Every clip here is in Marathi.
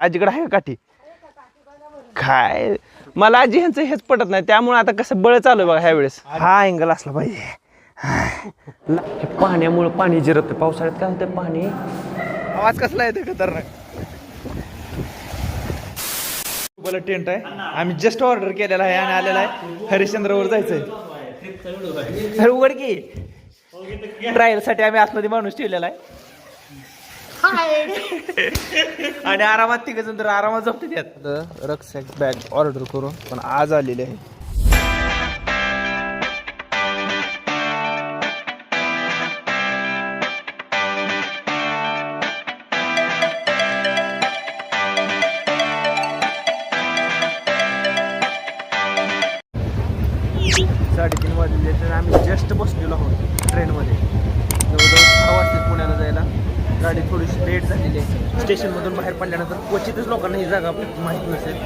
आजीकडे आहे का काठी? काय? मला आजी ह्यांचं हेच पटत नाही. त्यामुळे आता कसं बळ चालू आहे बघा ह्या वेळेस. हा अँगल असला पाहिजे. हे. पाण्यामुळे पाणी जिरत पावसाळ्यात काय होतं पाणी? आवाज कसला येते खतरनाक? मला टेंट आहे. आम्ही जस्ट ऑर्डर केलेला आहे आणि आलेला आहे. हरिश्चंद्रवर जायचंय. उघड की. ट्रायलसाठी आम्ही आतमध्ये माणूस ठेवलेला आहे. आणि आरामात तिघ जण तर आरामात झोपते त्यात रक्सॅक बॅग ऑर्डर करून पण आज आलेली आहे पडल्यानंतर क्वचितच लोकांना ही जागा माहीत नसेल.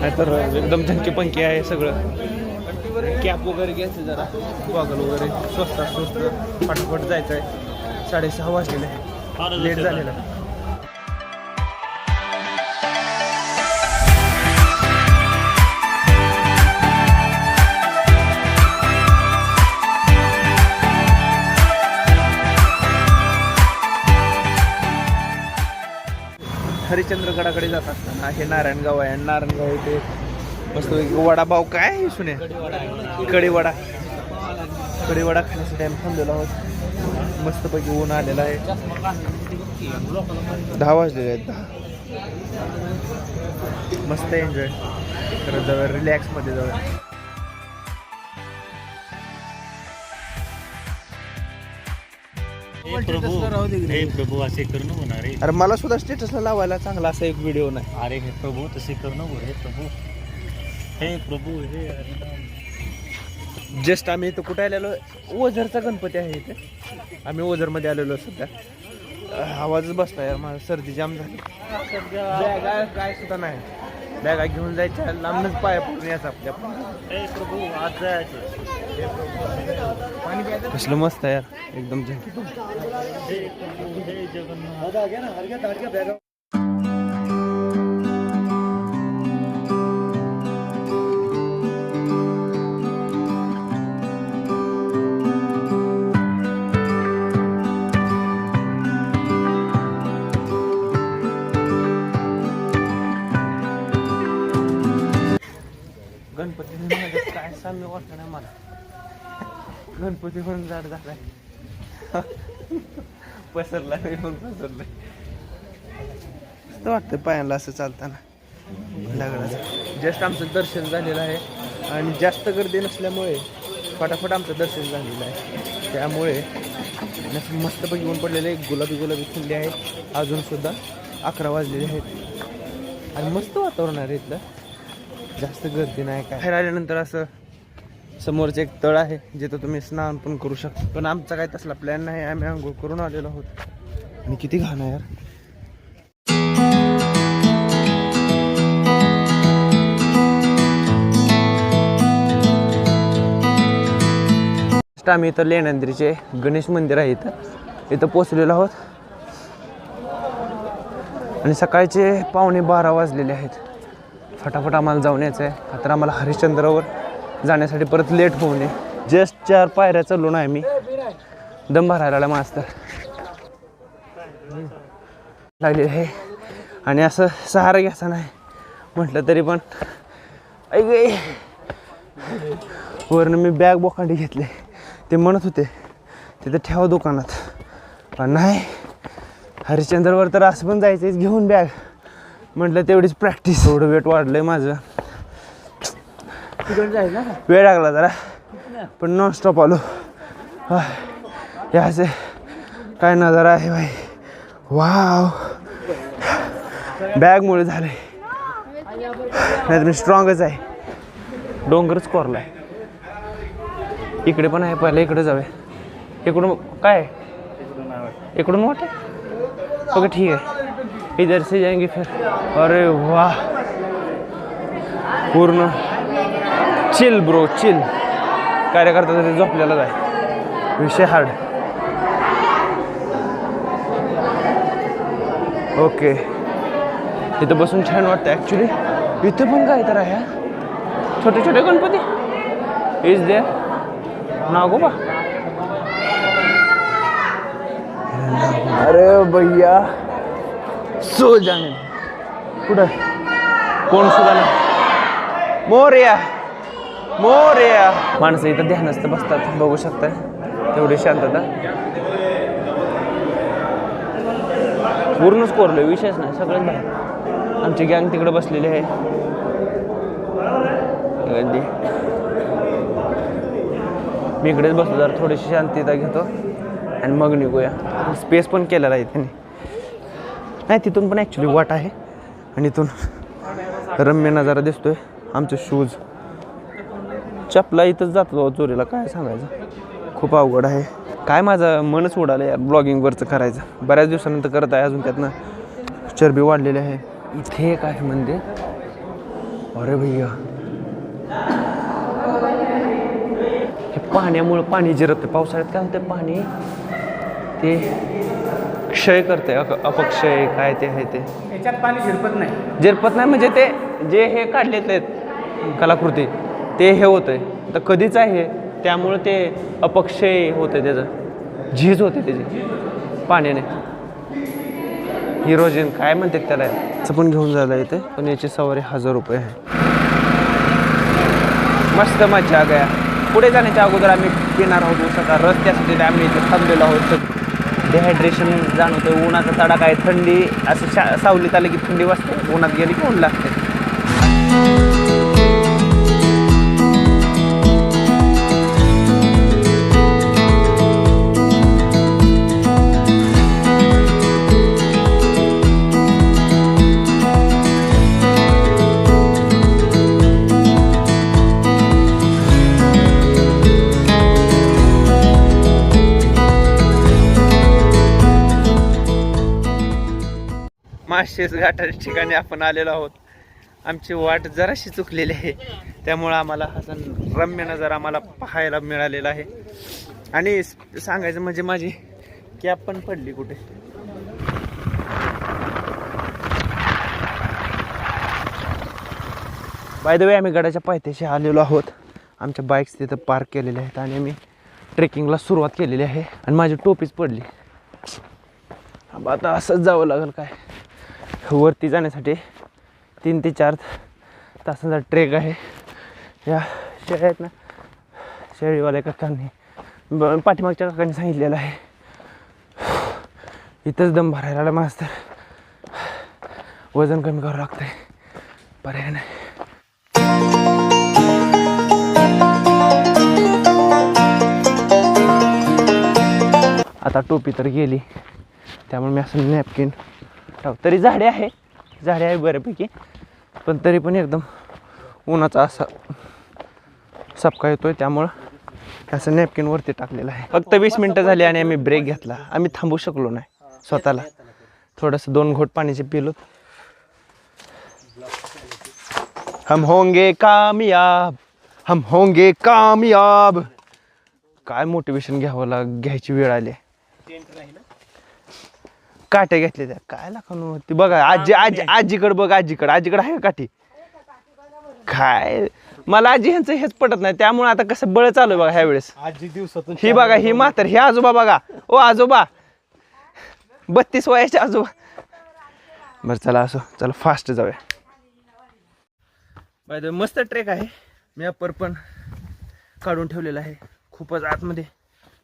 नाहीतर एकदम झंकी पंकी आहे सगळं. कॅब वगैरे घ्यायचं जरा. गॉगल वगैरे. स्वस्त स्वस्त. फटाफट जायचं आहे साडेसहा वाजलेले. आहे लेट झालेलं. हरिश्चंद्रगडाकडे जात असताना हे नारायणगाव आहे. नारायणगाव इथे मस्त वडापाव काय आहे सुने? कढीवडा. कढीवडा खाण्यासाठी आम्ही थांबलेलो आहोत. मस्तपैकी ऊन आलेला आहे. दहा वाजलेले आहेत दहा. मस्त एन्जॉय करत जाऊया रिलॅक्समध्ये जाऊया हे प्रभू हे प्रभू असे करू नको ना रे अरे मला सुद्धा स्टेटसला लावायला चांगला असा एक व्हिडिओ नाही. अरे हे प्रभू तसे करू नको हे प्रभू. हे प्रभू हे राम. जस्ट आम्ही इथं कुठे आलेलो? ओझरचा गणपती आहे इथे. आम्ही ओझरमध्ये आलेलो सध्या. अह, आवाजच बसला यार माझा सर्दी जाम झाली. बॅगा काय सुद्धा नाही. बॅगा घेऊन जायच्या लांबनच पाया आपल्या आज जायचे कसलं मस्त है यार एकदम झंकी गणपती पण जाड झालाय. पसरला मी पण पसरलाय. वाटतं पायाला असं चालताना. दगडाचं जस्ट आमचं दर्शन झालेलं आहे. आणि जास्त गर्दी नसल्यामुळे फटाफट आमचं दर्शन झालेलं आहे. त्यामुळे मस्तपैकी येऊन पडलेले गुलाबी गुलाबी फुलले आहेत. अजून सुद्धा अकरा वाजलेले आहेत. आणि मस्त वातावरण आहे इथलं. जास्त गर्दी नाही काय. आल्यानंतर असं समोरच एक तळ आहे जिथं तुम्ही स्नान पण करू शकता. पण आमचा काय तसला प्लॅन नाही आम्ही आंघोळ करून आलेलो आहोत. आणि किती घाण आहे यार. आम्ही इथं लेण्यांद्रीचे गणेश मंदिर आहे इथं. इथं पोचलेलो आहोत. आणि सकाळचे पावणे बारा वाजलेले आहेत. फटाफट आम्हाला जाऊन यायचं आहे आता आम्हाला हरिश्चंद्रावर जाण्यासाठी परत लेट होऊ नये. जस्ट चार पायऱ्या चाललो नाही मी. दम भरायला मास्तर. लागले आहे. आणि असं सहारा घ्यायचा नाही. म्हटलं तरी पण. ऐक वरनं मी बॅग बोकांडी घेतले. ते म्हणत होते तिथं ठेवा दुकानात. पण नाही. हरिश्चंद्रवर तर असं पण जायचं घेऊन बॅग म्हटलं तेवढीच प्रॅक्टिस थोडं वेट वाढलं आहे माझं. वेळ लागला जरा. पण नॉन स्टॉप आलो. आह, असे काय नजारा आहे भाई. वाव बॅगमुळे झाले नाही मी स्ट्रॉंगच आहे. डोंगरच कोरलाय इकडे पण आहे पहिला इकडे जाऊया. इकडून काय इकडून वाट? ओके ठीक है इधर से जाएंगे फिर. अरे वाह. पूर्ण चिल ब्रो चिल कार्यकर्ता तरी झोपलेलाच आहे. विषय हार्ड ओके इथं बसून छान वाटतं ॲक्च्युली इथं पण काय तर आहे छोटे छोटे गणपती? इज दे नागोबा? अरे भैया. सो जाने. कुठं? कोण सुद्धा नाही मोरया. मोरया. माणसं इथं ध्यानस्थ बसतात बघू शकता तेवढी शांतता. पूर्णच कोरलं विषयच नाही सगळंच बाहेर. आमची गँग तिकडे बसलेली आहे. मी इकडेच बसलो जरा थोडीशी शांतता घेतो. आणि मग निघूया. स्पेस पण केलेला आहे त्यांनी. नाही तिथून पण ॲक्च्युली वाट आहे. आणि इथून रम्य नजारा दिसतोय. आमचे शूज चपला इथंच जातो चोरीला काय सांगायचं? खूप अवघड आहे. काय माझं मनच उडालं यार ब्लॉगिंगवरचं करायचं. बऱ्याच दिवसानंतर करत आहे अजून त्यातनं. चरबी वाढलेली आहे. इथे एक आहे मंदिर. अरे भैया. हे पाण्यामुळं पाणी जिरतं पावसाळ्यात काय होतं पाणी? ते क्षय करते अप अपक्षय काय ते आहे ते. याच्यात पाणी झिरपत नाही. जिरपत नाही म्हणजे ते जे हे काढलेत आहेत कलाकृती. ते हे होतंय. तर कधीच आहे त्यामुळं ते अपक्षय होतं त्याचं. झीज होते त्याची. पाण्याने. हिरोजिन काय म्हणतात त्याला? असं पण घेऊन जायला येते पण याची सवारी हजार रुपये आहे. मस्त मजा गया. पुढे जाण्याच्या अगोदर आम्ही पिणार आहोत उसाचा रस. त्यासाठी आम्ही इथे थांबलेलो आहोत. डिहायड्रेशन जाणवतं उन्हाचा तडाखा आहे. थंडी असं शा सावलीत आलं की थंडी वाजते. उन्हात गेली की ऊन लागते. माशेस घाटाच्या ठिकाणी आपण आलेलो आहोत. आमची वाट जराशी चुकलेली आहे. त्यामुळं आम्हाला हा सण रम्य नजर आम्हाला पाहायला मिळालेला आहे. आणि सांगायचं म्हणजे माझी कॅब पण पडली कुठे? बाय द वे आम्ही गडाच्या पायथ्याशी आलेलो आहोत. आमच्या बाईक्स तिथं पार्क केलेल्या आहेत आणि आम्ही ट्रेकिंगला सुरुवात केलेली आहे. आणि माझी टोपीच पडली. आता असंच जावं लागेल काय? वरती जाण्यासाठी तीन ते चार तासांचा ट्रेक आहे. या शेळ्या आहेत ना शेळीवाल्या काकांनी ब- पाठीमागच्या काकांनी सांगितलेलं आहे. इथंच दम भरायला आला मास्तर. वजन कमी करावं लागतंय. पर्याय नाही. आता टोपी तर गेली. त्यामुळे मी असं नॅपकिन राव तरी झाडे आहे. झाडे आहे बऱ्यापैकी पण तरी पण एकदम उन्हाचा असा सपका येतोय त्यामुळं असं नॅपकिनवरती टाकलेलं आहे. फक्त वीस मिनटं झाली आणि आम्ही ब्रेक घेतला. आम्ही थांबू शकलो नाही स्वतःला. थोडंसं दोन घोट पाण्याचे पिलो. हम होंगे कामयाब हम होंगे कामयाब. काय मोटिवेशन घ्यावं लाग घ्यायची वेळ आली काट्या घेतल्या त्या. काय लाखानो ती बघा आजी आजी आजीकडे बघ आजीकडे. आजीकडे आहे का काठी? काय? मला आजी ह्यांचं हेच पटत नाही. त्यामुळे आता कसं बळ चालू आहे बघा ह्या वेळेस. आजी दिवसातून ही बघा ही म्हातार ही आजोबा बघा. ओ आजोबा. बत्तीस वयाचे आजोबा. बरं चला असो चला फास्ट जाऊया. बाय द मस्त ट्रेक आहे. मॅपर पण काढून ठेवलेला आहे. खूपच आतमध्ये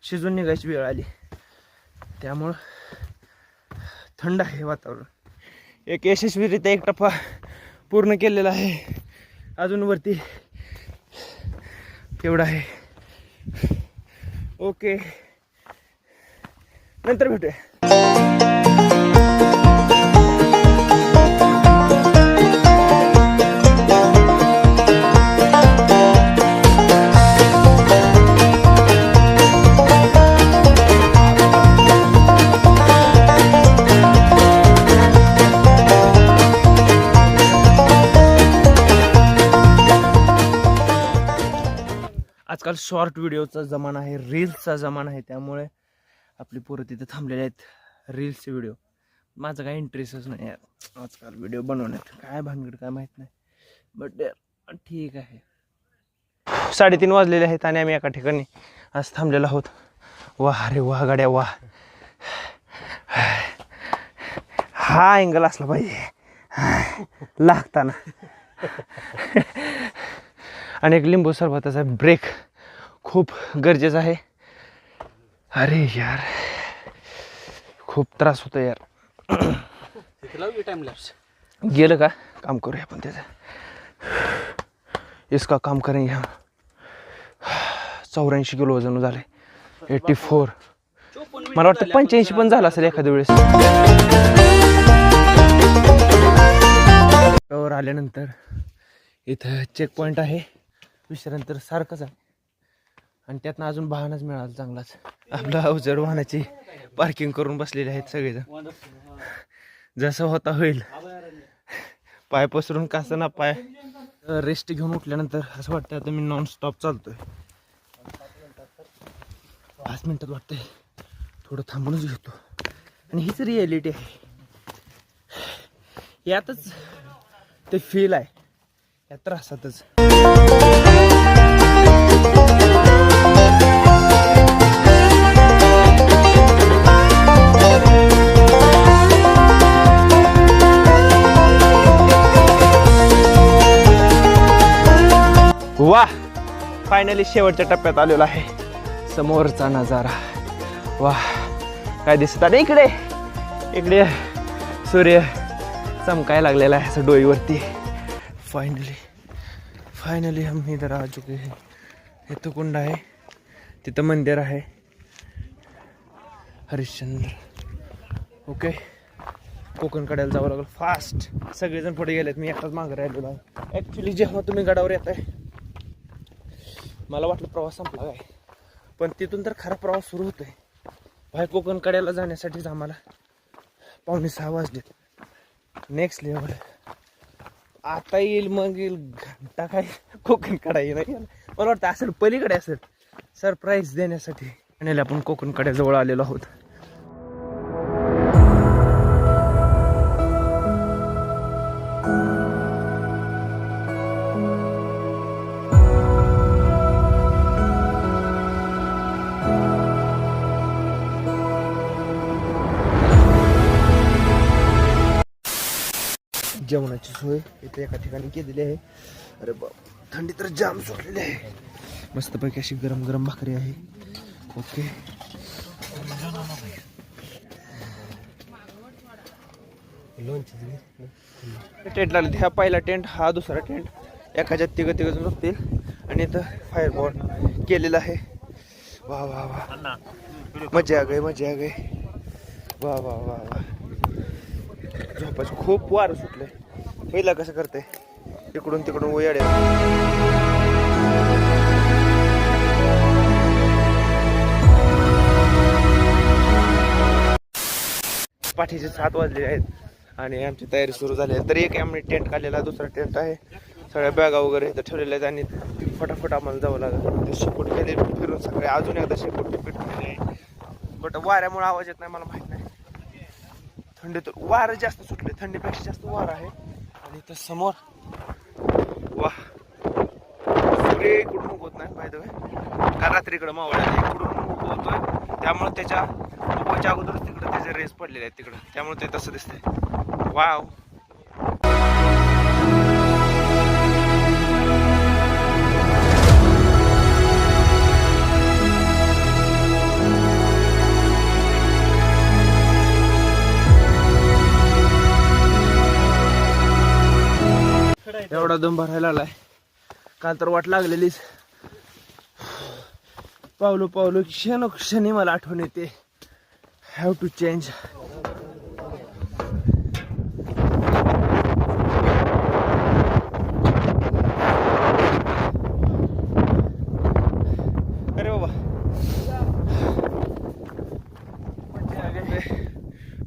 शिजून निघायची वेळ आली. त्यामुळं थंड आहे वातावरण. एक यशस्वीरित्या एक टप्पा पूर्ण केलेला आहे. अजून वरती एवढा आहे. ओके. नंतर भेटूया. शॉर्ट व्हिडिओचा जमाना आहे रील्सचा जमाना आहे त्यामुळे आपली पोरं तिथे थांबलेले आहेत रील्सचे व्हिडिओ माझं काय इंटरेस्टच नाही यार. आजकाल व्हिडिओ बनवण्यात काय भानगड काय माहीत नाही. बट ठीक आहे. साडेतीन वाजलेले आहेत आणि आम्ही एका ठिकाणी आज थांबलेलो आहोत. वाह रे वाह गाड्या वाह हा अँगल असला पाहिजे. लागताना. आणि एक लिंबू सरबताचा ब्रेक खूप गरजेचा आहे. अरे यार खूप त्रास होतो यार. टाइम लॅप्स गेलं का? काम करूया आपण त्याचं. इसका काम करेंगे हम चौऱ्याऐंशी किलो वजन झाले एट्टी फोर. मला वाटतं पंच्याऐंशी पण झालं असेल एखाद्या वेळेस. आल्यानंतर इथं चेक पॉईंट आहे. विश्रांती तर सारखंच आहे. आणि त्यातनं अजून वाहनच मिळालं चांगलाच. आपलं अवजड वाहनाची पार्किंग करून बसलेले आहेत सगळेजण. जसं होता होईल. पाय पसरून कासना पाय. रेस्ट घेऊन उठल्यानंतर असं वाटतं आता मी नॉन स्टॉप चालतोय. पाच मिनिटात वाटतंय. थोडं थांबूनच घेतो. आणि हीच रिॲलिटी आहे. यातच ते फील आहे. या त्रासातच. वा! फायनली शेवटच्या टप्प्यात आलेलो आहे. समोरचा नजारा. वा! काय दिसत आहे? इकडे! इकडे सूर्य चमकाय लागलेला आहे असं डोईवरती. फायनली फायनली आम्ही इधर आ चुके हे इथं कुंड आहे. तिथं मंदिर आहे. हरिश्चंद्र. ओके कोकण कड्याला जावं लागलं. फास्ट सगळेजण पुढे गेलेत. मी एकटाच मागं राहिलेलो आहे. ॲक्च्युली जेव्हा तुम्ही गडावर येत आहे मला वाटलं प्रवास संपला काय पण तिथून तर खरा प्रवास सुरू होतोय. बाहेर कोकण कड्याला जाण्यासाठीच आम्हाला पावणे सहा वाजलेत. नेक्स्ट लेवल आता येईल मग येईल. घंटा काय? कोकण कडा येईल मला वाटतं असेल पलीकडे असेल. सरप्राईज देण्यासाठी. आणि आपण कोकण कड्याजवळ आलेलो आहोत. जेवणाची सोय इथे एका ठिकाणी केलेली आहे. अरे बाप थंडी तर जाम सुटलेली आहे. मस्तपैकी अशी गरम गरम भाकरी आहे. ओके. टेंट लागले हा पहिला टेंट हा दुसरा टेंट. एखाद्या तिघ तिघ जण झोपतील आणि इथं फायर बॉल केलेला आहे. वा वा वा. मजा आ गई मजा आ गई. वा वा वा वा. झोपायचं खूप वारं सुटलंय. पहिला कसं करते इकडून तिकडून उयाडे पाठीचे सात वाजले आहेत आणि आमची तयारी सुरू झाली आहे. तर एक आम्ही टेंट काढलेला दुसरा टेंट आहे. सगळ्या बॅगा वगैरे इथं ठेवलेल्या आहेत आणि फटाफट आम्हाला जावं लागेल. ते शेपूट गेले फिरून सगळे अजून एकदा शेपूट रिपीट केले. आहे बट वाऱ्यामुळे आवाज येत नाही मला माहीत नाही. थंडी तर वारं जास्त सुटले. थंडीपेक्षा जास्त वारं आहे. इथं समोर. वा सूर्य इकडून उगवत नाही पाहिजे का रात्रीकडे मावळ्या इकडून उगवतोय? त्यामुळे त्याच्या उगवायच्या अगोदरच तिकडे त्याचे रेस पडलेले आहेत तिकडं. त्यामुळे ते तसं दिसतंय. वाव एवढा दम भरायला आलाय. काल तर वाट लागलेलीच. पावलो पावलो क्षण क्षणी मला आठवण येते. हॅव टू चेंज अरे बाबा.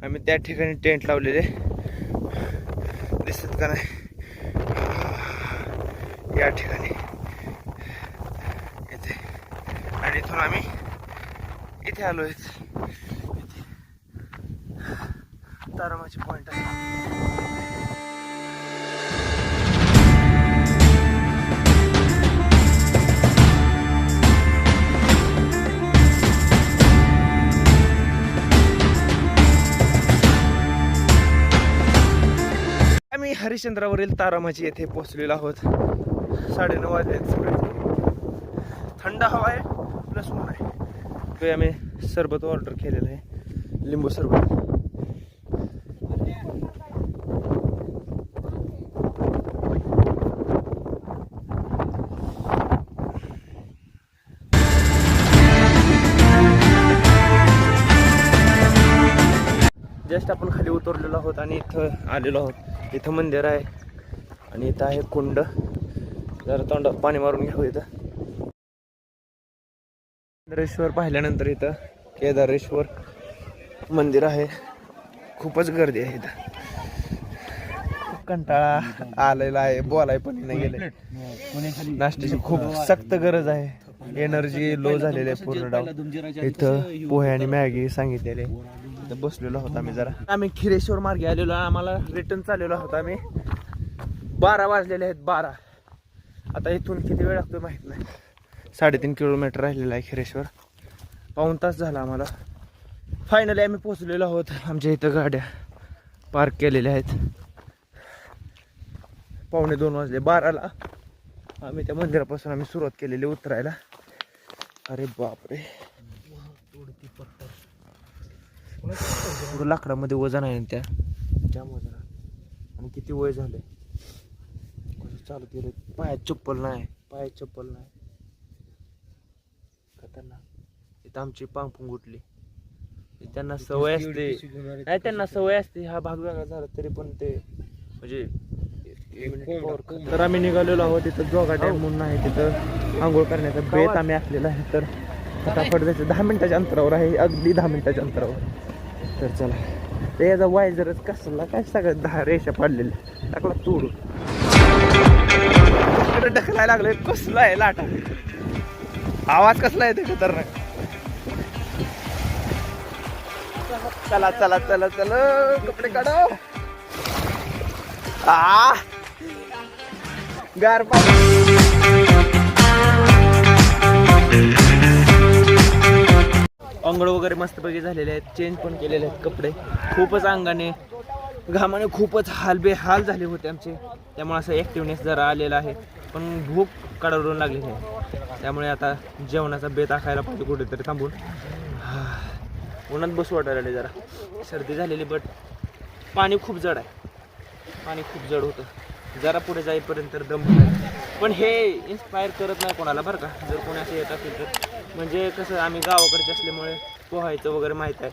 आम्ही त्या ठिकाणी टेंट लावलेले. दिसत का नाही? या ठिकाणी. येते आणि इथून आम्ही इथे आलो आहेत. तारामाची पॉइंट आहे. आम्ही हरिश्चंद्रावरील तारामाची येथे पोहोचलेलो आहोत. साडेनऊ वाजले सगळे थंड हवा आहे प्लस ऊन आहे. ते आम्ही सरबत ऑर्डर केलेलं आहे. लिंबू सरबत. जस्ट आपण खाली उतरलेलो आहोत आणि इथं आलेलो आहोत. इथं मंदिर आहे आणि इथं आहे कुंड. जरा तोंडात पाणी मारून घेऊ इथं. केदारेश्वर पाहिल्यानंतर इथं केदारेश्वर मंदिर आहे. खूपच गर्दी आहे इथं. खूप कंटाळा आलेला आहे बोलाय पण नाही गेले. नाश्त्याची खूप सक्त गरज आहे. एनर्जी लो झालेली आहे पूर्ण डाऊन इथं पोहे आणि मॅगी सांगितलेले. इथं बसलेलो होतो आम्ही जरा. आम्ही खिरेश्वर मार्गे आलेलो. आम्हाला रिटर्न चाललेलो होता आम्ही. बारा वाजलेले आहेत बारा. आता इथून किती वेळ लागतोय माहीत नाही. साडेतीन किलोमीटर राहिलेला आहे खिरेश्वर. पाऊण तास झाला आम्हाला. फायनली आम्ही पोचलेलो आहोत. आमच्या इथं गाड्या पार्क केलेल्या आहेत. पावणे दोन वाजले बाराला. आम्ही त्या मंदिरापासून आम्ही सुरुवात केलेली उतरायला. अरे बापरे. लाकडामध्ये वजन आहे त्या? जाम वजन आणि किती वय झाले चालू केलं पायात चप्पल नाही पायात चप्पल नाही. खतरनाक. इथं आमची पांग उठली त्यांना सवय असते. नाही त्यांना सवय असते हा भाग वेगळा झाला तरी पण ते म्हणजे. तर आम्ही निघालेलो आहोत तिथं जोगा डॅम म्हणून आहे तिथं. आंघोळ करण्याचा बेत आम्ही आखलेला आहे तर फटाफट जायचं दहा मिनिटाच्या अंतरावर आहे अगदी दहा मिनिटाच्या अंतरावर. तर चला. ते याचा वायझरच कसला काय सगळं दहा रेषा पाडलेल्या टाकला तोडून. ढकलायला लागलोय. कसला आहे लाटा? आवाज कसला आहे ते खतरनाक. चला चला चला चला. कपडे काढा. आ. गार पाणी. अंघोळ वगैरे मस्तपैकी झालेले आहेत. चेंज पण केलेले आहेत कपडे. खूपच अंगाने. घामाने खूपच हाल बेहाल झाले होते आमचे. त्यामुळे असं ॲक्टिवनेस जरा आलेला आहे. पण भूक कडरून लागलेली आहे. त्यामुळे आता जेवणाचा बेत आखायला पाहिजे कुठेतरी थांबून. उन्हात बसू वाटायला जरा. सर्दी झालेली बट पाणी खूप जड आहे. पाणी खूप जड होतं. जरा पुढे जाईपर्यंत दम पण हे इन्स्पायर करत नाही कोणाला बरं का? जर कोणी असं येत असेल तर. म्हणजे कसं आम्ही गावाकडचे असल्यामुळे पोहायचं वगैरे माहीत आहे.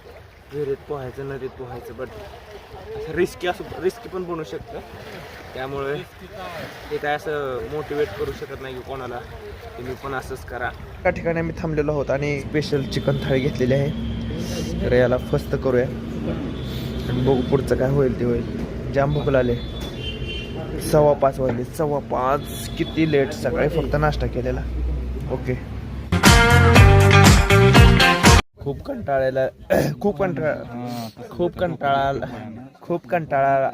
विहिरीत पोहायचं नदीत पोहायचं बट रिस्की असं रिस्की पण बनू शकतं. त्यामुळे ते काय असं मोटिवेट करू शकत नाही की कोणाला. तुम्ही पण असंच करा. त्या ठिकाणी आम्ही थांबलेलो आहोत आणि स्पेशल चिकन थाळी घेतलेली आहे. तर याला फस्त करूया. आणि बघू पुढचं काय होईल ते होईल. जाम भूक लागले. सव्वा पाच वाजले. सव्वा पाच किती लेट सकाळी फक्त नाश्ता केलेला. ओके खूप कंटाळायला खूप कंटाळा खूप कंटाळा खूप कंटाळा.